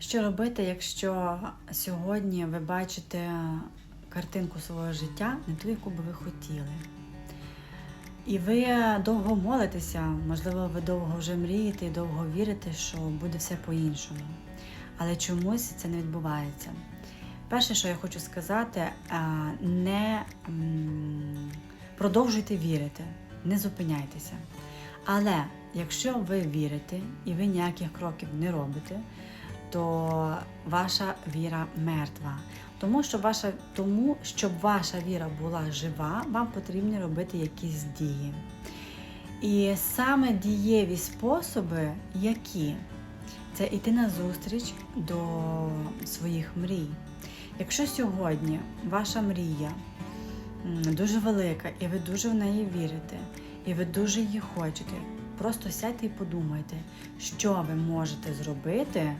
Що робити, якщо сьогодні ви бачите картинку свого життя не ту, яку би ви хотіли? І ви довго молитеся, можливо, ви довго вже мрієте і довго вірите, що буде все по-іншому. Але чомусь це не відбувається. Перше, що я хочу сказати, не продовжуйте вірити, не зупиняйтеся. Але якщо ви вірите і ви ніяких кроків не робите, то ваша віра мертва. Тому що ваша, тому, щоб ваша віра була жива, вам потрібно робити якісь дії. І саме дієві способи, які це йти на зустріч до своїх мрій. Якщо сьогодні ваша мрія дуже велика, і ви дуже в неї вірите, і ви дуже її хочете, просто сядьте і подумайте, що ви можете зробити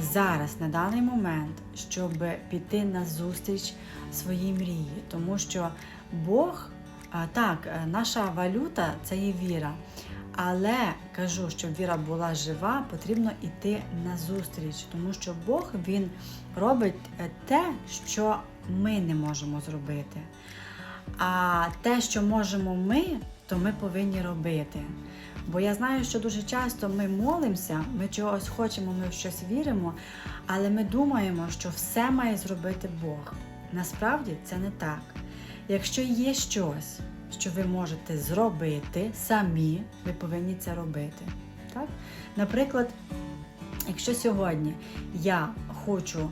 зараз, на даний момент, щоб піти на зустріч своїй мрії. Тому що Бог, так, е, наша валюта це є віра. Але кажу, щоб віра була жива, потрібно йти на зустріч, тому що Бог він робить е, те, що ми не можемо зробити. А те, що можемо ми, то ми повинні робити. Бо я знаю, що дуже часто ми молимося, ми чогось хочемо, ми в щось віримо, але ми думаємо, що все має зробити Бог. Насправді це не так. Якщо є щось, що ви можете зробити самі, ви повинні це робити. Так? Наприклад, якщо сьогодні я хочу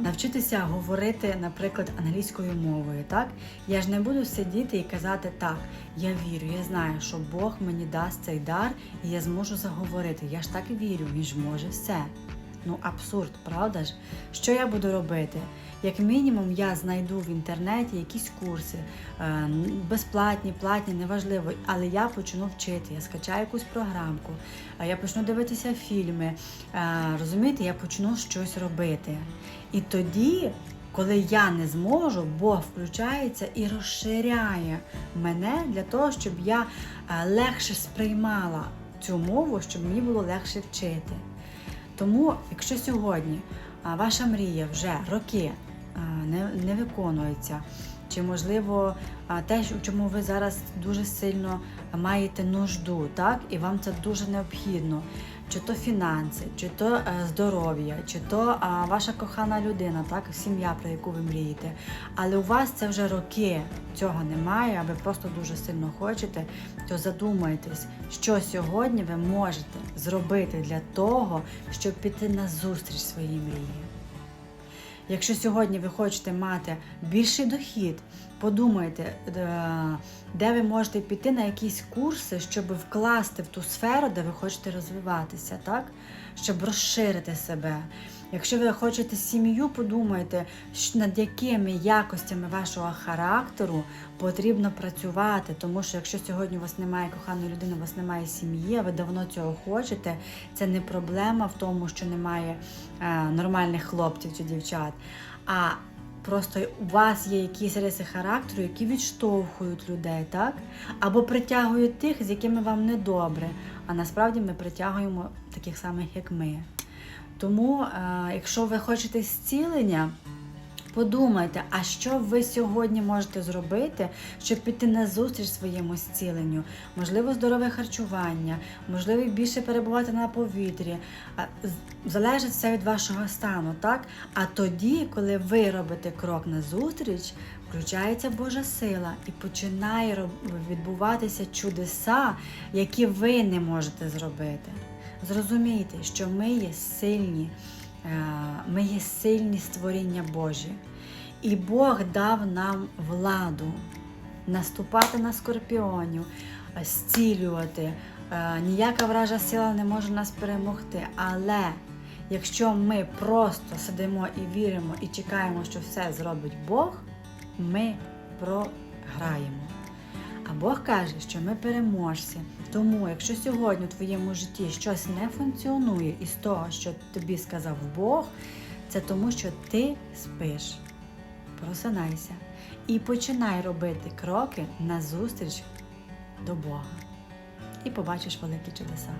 навчитися говорити, наприклад, англійською мовою, так я ж не буду сидіти і казати так, я вірю, я знаю, що Бог мені дасть цей дар, і я зможу заговорити. Я ж так вірю, він ж може все. Ну, абсурд, правда ж? Що я буду робити? Як мінімум, я знайду в інтернеті якісь курси, е, безплатні, платні, неважливо, але я почну вчити. Я скачаю якусь програмку, я почну дивитися фільми. е, Розумієте, я почну щось робити. І тоді, коли я не зможу, Бог включається і розширяє мене для того, щоб я е, легше сприймала цю мову, щоб мені було легше вчити. Тому, якщо сьогодні ваша мрія вже роки не, виконується, чи можливо те, в чому ви зараз дуже сильно маєте нужду, так, і вам це дуже необхідно, чи то фінанси, чи то е, здоров'я, чи то ваша кохана людина, так, сім'я, про яку ви мрієте. Але у вас це вже роки цього немає, а ви просто дуже сильно хочете, то задумайтесь, що сьогодні ви можете зробити для того, щоб піти на зустріч своїй мрії. Якщо сьогодні ви хочете мати більший дохід, подумайте, е, де ви можете піти на якісь курси, щоб вкласти в ту сферу, де ви хочете розвиватися, так? щоб розширити себе. Якщо ви хочете сім'ю, подумайте, над якими якостями вашого характеру потрібно працювати. Тому що якщо сьогодні у вас немає коханої людини, у вас немає сім'ї, а ви давно цього хочете, це не проблема в тому, що немає е, нормальних хлопців чи дівчат. А просто у вас є якісь риси характеру, які відштовхують людей, так? Або притягують тих, з якими вам недобре. А насправді ми притягуємо таких самих, як ми. Тому, е, якщо ви хочете зцілення, подумайте, а що ви сьогодні можете зробити, щоб піти на зустріч своєму зціленню? Можливо, здорове харчування, можливо, більше перебувати на повітрі. Залежить все від вашого стану, так? А тоді, коли ви робите крок на зустріч, включається Божа сила і починає відбуватися чудеса, які ви не можете зробити. Зрозумійте, що ми є сильні, е, ми є сильні створіння Божі. І Бог дав нам владу наступати на скорпіонів, зцілювати. Е, Ніяка вража сила не може нас перемогти. Але якщо ми просто сидимо і віримо і чекаємо, що все зробить Бог, ми програємо. А Бог каже, що ми переможці. Тому, якщо сьогодні у твоєму житті щось не функціонує із того, що тобі сказав Бог, це тому, що ти спиш. Просинайся і починай робити кроки назустріч до Бога. І побачиш великі чудеса.